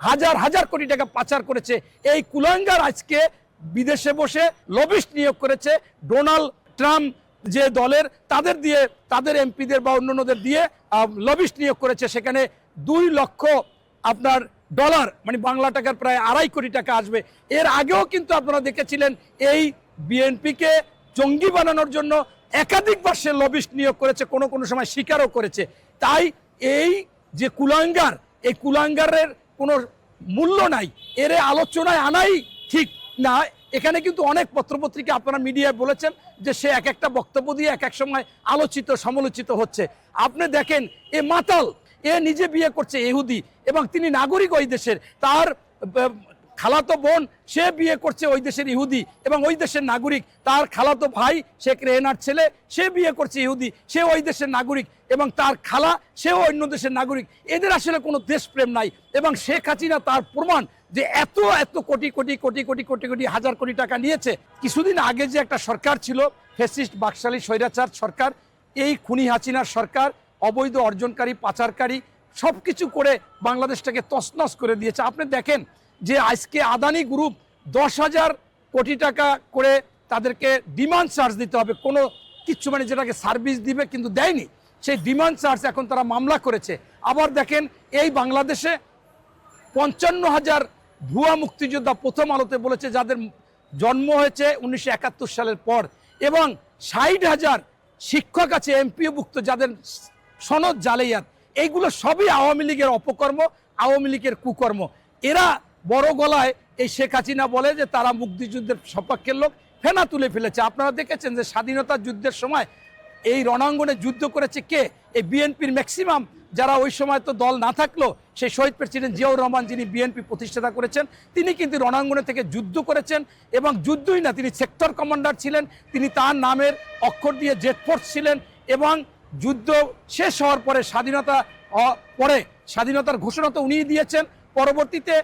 হাজার হাজার কোটি টাকা পাচার করেছে। এই কুলাঙ্গার আজকে বিদেশে বসে লবিস্ট নিয়োগ করেছে ডোনাল্ড ট্রাম্প যে দলের, তাদের দিয়ে, তাদের এমপিদের বা অন্যান্যদের দিয়ে লবিস্ট নিয়োগ করেছে। সেখানে দুই লক্ষ আপনার ডলার মানে বাংলা টাকার প্রায় আড়াই কোটি টাকা আসবে। এর আগেও কিন্তু আপনারা দেখেছিলেন এই বিএনপিকে জঙ্গি বানানোর জন্য একাধিকবার সে লবিস্ট নিয়োগ করেছে, কোনো কোনো সময় স্বীকারও করেছে। তাই এই যে কুলাঙ্গার, এই কুলাঙ্গারের কোনো মূল্য নাই। এর আলোচনায় আনাই ঠিক না। এখানে কিন্তু অনেক পত্রপত্রিকা আপনারা মিডিয়ায় বলেছেন যে সে এক একটা বক্তব্য দিয়ে এক এক সময় আলোচিত, সমালোচিত হচ্ছে। আপনি দেখেন, এ মাতাল, এ নিজে বিয়ে করছে এহুদি এবং তিনি নাগরিক ওই দেশের। তার খালাতো বোন, সে বিয়ে করছে ওই দেশের ইহুদি এবং ওই দেশের নাগরিক। তার খালাতো ভাই শেখ রেহনার ছেলে, সে বিয়ে করছে ইহুদি, সে ওই দেশের নাগরিক এবং তার খালা, সেও অন্য দেশের নাগরিক। এদের আসলে কোনো দেশপ্রেম নাই এবং শেখ হাসিনা তার প্রমাণ যে এত এত কোটি কোটি কোটি কোটি কোটি কোটি, হাজার কোটি টাকা নিয়েছে। কিছুদিন আগে যে একটা সরকার ছিল ফেসিস্ট বাকশালী স্বৈরাচার সরকার, এই খুনি হাসিনার সরকার, অবৈধ অর্জনকারী, পাচারকারী সব কিছু করে বাংলাদেশটাকে তছনছ করে দিয়েছে। আপনি দেখেন যে আজকে আদানি গ্রুপ দশ হাজার কোটি টাকা করে তাদেরকে ডিমান্ড চার্জ দিতে হবে, কোনো কিচ্ছু মানে যেটাকে সার্ভিস দিবে কিন্তু দেয়নি, সেই ডিমান্ড চার্জ এখন তারা মামলা করেছে। আবার দেখেন, এই বাংলাদেশে পঞ্চান্ন হাজার ভুয়া মুক্তিযোদ্ধা প্রথম আলোতে বলেছে যাদের জন্ম হয়েছে উনিশশো একাত্তর সালের পর এবং ষাট হাজার শিক্ষক আছে এমপিওভুক্ত যাদের সনদ জালেয়াত, এইগুলো সবই আওয়ামী লীগের অপকর্ম, আওয়ামী লীগের কুকর্ম। এরা বড় গলায় এই শেখ হাসিনা বলে যে তারা মুক্তিযুদ্ধের সপক্ষের লোক, ফেনা তুলে ফেলেছে। আপনারা দেখেছেন যে স্বাধীনতা যুদ্ধের সময় এই রণাঙ্গনে যুদ্ধ করেছে কে? এই বিএনপির ম্যাক্সিমাম যারা ওই সময় তো দল না থাকল, সেই শহীদ প্রেসিডেন্ট জিয়াউর রহমান যিনি বিএনপি প্রতিষ্ঠাতা করেছেন, তিনি কিন্তু রণাঙ্গনে থেকে যুদ্ধ করেছেন এবং যুদ্ধই না, তিনি সেক্টর কমান্ডার ছিলেন, তিনি তার নামের অক্ষর দিয়ে জেট ফোর্স ছিলেন এবং যুদ্ধ শেষ হওয়ার পরে স্বাধীনতা পরে স্বাধীনতার ঘোষণা তো উনিই দিয়েছেন। পরবর্তীতে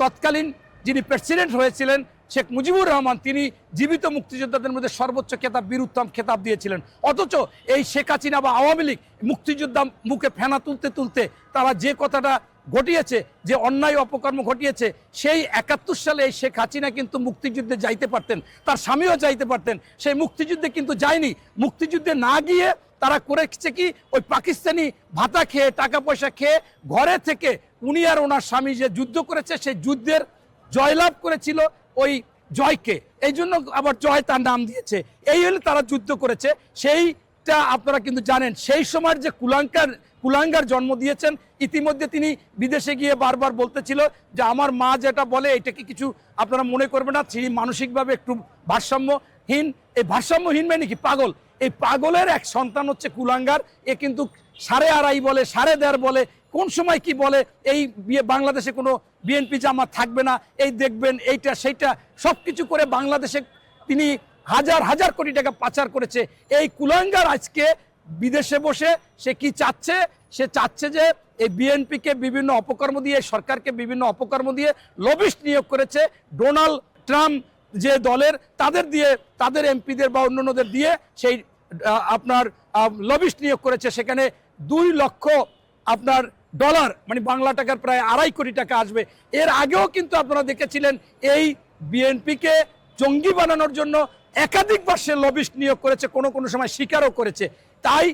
তৎকালীন যিনি প্রেসিডেন্ট হয়েছিলেন শেখ মুজিবুর রহমান, তিনি জীবিত মুক্তিযোদ্ধাদের মধ্যে সর্বোচ্চ খেতাব, বীরুত্তম খেতাব দিয়েছিলেন। অথচ এই শেখ হাসিনা বা আওয়ামী লীগ মুক্তিযোদ্ধা মুখে ফেনা তুলতে তুলতে তারা যে কথাটা ঘটিয়েছে, যে অন্যায় অপকর্ম ঘটিয়েছে, সেই একাত্তর সালে এই শেখ হাসিনা কিন্তু মুক্তিযুদ্ধে যাইতে পারতেন, তার স্বামীও যাইতে পারতেন। সেই মুক্তিযুদ্ধে কিন্তু যায়নি। মুক্তিযুদ্ধে না গিয়ে তারা করেছে কি? ওই পাকিস্তানি ভাতা খেয়ে, টাকা পয়সা খেয়ে ঘরে থেকে উনি আর ওনার স্বামী যে যুদ্ধ করেছে, সেই যুদ্ধের জয়লাভ করেছিল ওই জয়কে। এই জন্য আবার জয় তার নাম দিয়েছে। এই হলে তারা যুদ্ধ করেছে। সেইটা আপনারা কিন্তু জানেন। সেই সময়ের যে কুলাঙ্কার, কুলাঙ্গার জন্ম দিয়েছেন, ইতিমধ্যে তিনি বিদেশে গিয়ে বারবার বলতেছিল যে, আমার মা যেটা বলে, এটাকে কিছু আপনারা মনে করবেন না। তিনি মানসিকভাবে একটু ভারসাম্যহীন। এই ভারসাম্যহীন মানে কি? পাগল। এই পাগলের এক সন্তান হচ্ছে কুলাঙ্গার। এ কিন্তু সাড়ে আড়াই বলে, সাড়ে দেড় বলে, কোন সময় কি বলে, এই বাংলাদেশে কোনো বিএনপি জামাত থাকবে না, এই দেখবেন, এইটা, সেইটা সব কিছু করে বাংলাদেশে তিনি হাজার হাজার কোটি টাকা পাচার করেছে। এই কুলাঙ্গার আজকে বিদেশে বসে সে কি চাচ্ছে? সে চাচ্ছে যে এই বিএনপিকে বিভিন্ন অপকর্ম দিয়ে, সরকারকে বিভিন্ন অপকর্ম দিয়ে লবিস্ট নিয়োগ করেছে। ডোনাল্ড ট্রাম্প যে দলের, তাদের দিয়ে, তাদের এমপিদের বা অন্যান্যদের দিয়ে সেই আপনার লবিস্ট নিয়োগ করেছে। সেখানে দুই লক্ষ আপনার ডলার মানে বাংলা টাকার প্রায় আড়াই কোটি টাকা আসবে। এর আগেও কিন্তু আপনারা দেখেছিলেন এই বিএনপিকে জঙ্গি বানানোর জন্য একাধিকবার সে লবিস্ট নিয়োগ করেছে, কোনো কোনো সময় স্বীকারও করেছে। তাই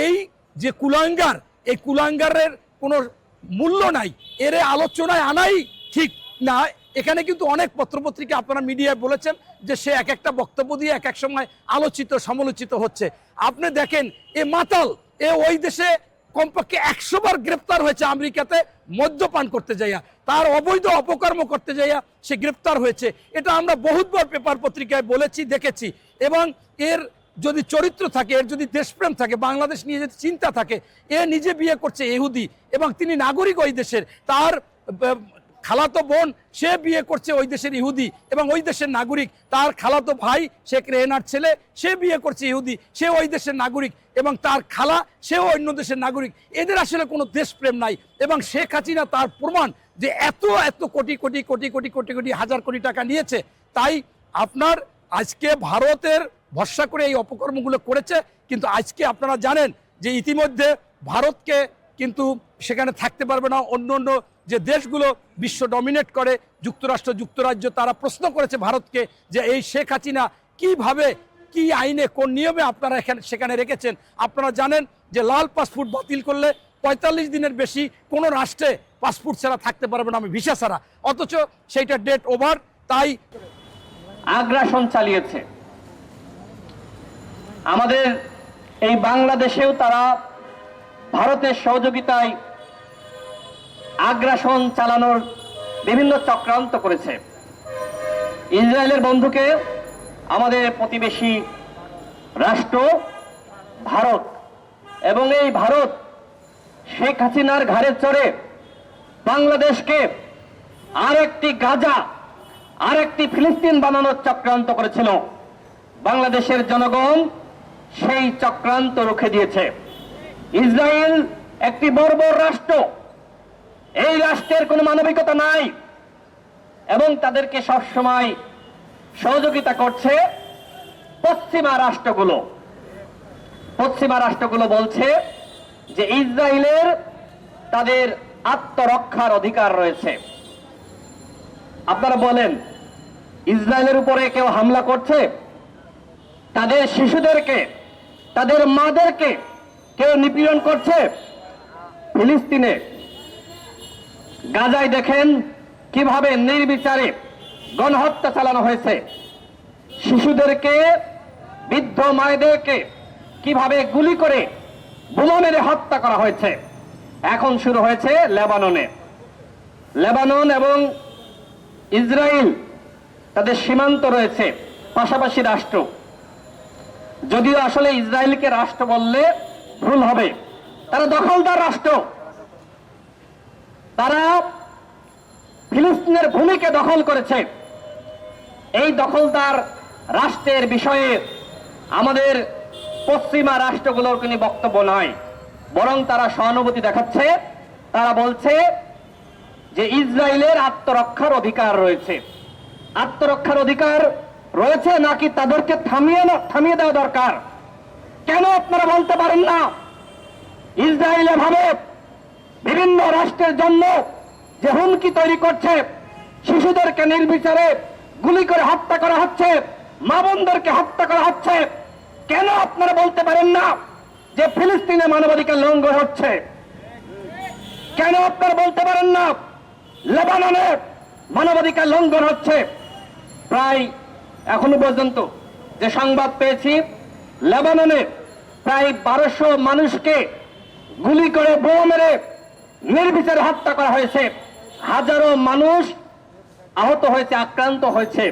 এই যে কুলাঙ্গার, এই কুলাঙ্গারের কোনো মূল্য নাই, এর আলোচনায় আনাই ঠিক না। এখানে কিন্তু অনেক পত্রপত্রিকা আপনারা মিডিয়ায় বলেছেন যে সে এক একটা বক্তব্য দিয়ে এক এক সময় আলোচিত, সমালোচিত হচ্ছে। আপনি দেখেন, এ মাতাল, এ ওই দেশে কমপক্ষে একশো বার গ্রেপ্তার হয়েছে আমেরিকাতে মদ্যপান করতে যাইয়া। তার অবৈধ অপকর্ম করতে যাইয়া সে গ্রেপ্তার হয়েছে। এটা আমরা বহুতবার পেপার পত্রিকায় বলেছি, দেখেছি। এবং এর যদি চরিত্র থাকে, এর যদি দেশপ্রেম থাকে, বাংলাদেশ নিয়ে যদি চিন্তা থাকে, এ নিজে বিয়ে করছে ইহুদি এবং তিনি নাগরিক ওই দেশের। তার খালাতো বোন, সে বিয়ে করছে ওই দেশের ইহুদি এবং ওই দেশের নাগরিক। তার খালাতো ভাই শেখ রেহনার ছেলে, সে বিয়ে করছে ইহুদি, সে ওই দেশের নাগরিক এবং তার খালা, সেও অন্য দেশের নাগরিক। এদের আসলে কোনো দেশপ্রেম নাই এবং শেখ হাসিনা তার প্রমাণ যে এত এত কোটি কোটি কোটি কোটি কোটি কোটি, হাজার কোটি টাকা নিয়েছে। তাই আপনার আজকে ভারতের ভরসা করে এই অপকর্মগুলো করেছে, কিন্তু আজকে আপনারা জানেন যে ইতিমধ্যে ভারতকে কিন্তু সেখানে থাকতে পারবে না, অন্য অন্য যে দেশগুলো বিশ্ব ডমিনেট করে, যুক্তরাষ্ট্র, যুক্তরাজ্য, তারা প্রশ্ন করেছে ভারতকে যে এই শেখ হাসিনা কীভাবে, কি আইনে, কোন নিয়মে আপনারা এখানে, সেখানে রেখেছেন? আপনারা জানেন যে লাল পাসপোর্ট বাতিল করলে পঁয়তাল্লিশ দিনের বেশি কোনো রাষ্ট্রে পাসপোর্ট ছাড়া থাকতে পারবে না, আমি ভিসা ছাড়া। অথচ সেইটা ডেট ওভার তাই আগ্রাসন চালিয়েছে। আমাদের এই বাংলাদেশেও তারা ভারতের সহযোগিতায় আগ্রাসন চালানোর বিভিন্ন চক্রান্ত করেছে। ইসরায়েলের বন্ধুকে আমাদের প্রতিবেশী রাষ্ট্র, ভারত, এবং এই ভারত শেখ হাসিনার ঘাড়ে চড়ে বাংলাদেশকে আর একটি গাজা আর একটি ফিলিস্তিন বানানোর চক্রান্ত করেছিল। বাংলাদেশের জনগণ সেই চক্রান্ত রুখে দিয়েছে। ইসরায়েল একটি বর্বর রাষ্ট্র। এই রাষ্ট্রের কোনো মানবিকতা নাই এবং তাদেরকে সবসময় সহযোগিতা করছে পশ্চিমা রাষ্ট্রগুলো। পশ্চিমা রাষ্ট্রগুলো বলছে যে ইসরায়েলের তাদের আত্মরক্ষার অধিকার রয়েছে। আপনারা বলেন, ইসরায়েলের উপরে কেউ হামলা করছে? তাদের শিশুদেরকে, তাদের মাদেরকে কেউ নিপীড়ন করছে? ফিলিস্তিনে গাজায় দেখেন কীভাবে নির্বিচারে গণহত্যা চালানো হয়েছে। শিশুদেরকে, বৃদ্ধ মায়েদেরকে কীভাবে গুলি করে বোমা মেরে হত্যা করা হয়েছে। এখন শুরু হয়েছে লেবাননে। লেবানন এবং ইসরায়েল তাদের সীমান্ত রয়েছে, পাশাপাশি রাষ্ট্র। যদিও আসলে ইসরায়েলকে রাষ্ট্র বললে ভুল হবে, তারা দখলদার রাষ্ট্র। তারা ফিলিস্তিনের ভূমিকে দখল করেছে। এই দখলদার রাষ্ট্রের বিষয়ে আমাদের পশ্চিমা রাষ্ট্রগুলোর কোনো বক্তব্য নয়। বরং তারা সহানুভূতি দেখাচ্ছে। তারা বলছে যে ইসরায়েলের আত্মরক্ষার অধিকার রয়েছে। আত্মরক্ষার অধিকার রয়েছে নাকি তাদেরকে থামিয়ে থামিয়ে দেওয়া দরকার? কেন আপনারা বলতে পারেন না? ইসরায়েল এভাবে বিভিন্ন রাষ্ট্রের জন্য যে হুমকি তৈরি করছে, শিশুদেরকে নির্বিচারে গুলি করে হত্যা করা হচ্ছে, মা বোনদেরকে হত্যা করা হচ্ছে, কেন আপনারা বলতে পারেন না যে ফিলিস্তিনে মানবাধিকার লঙ্ঘন হচ্ছে? কেন আপনারা বলতে পারেন না লেবাননে মানবাধিকার লঙ্ঘন হচ্ছে? প্রায় এখনও পর্যন্ত যে সংবাদ পেয়েছি, লেবাননে প্রায় বারোশো মানুষকে গুলি করে বোমা মেরে নির্বিচারে হত্যা করা হয়েছে। হাজারো মানুষ আহত হয়েছে আক্রান্ত হয়েছে।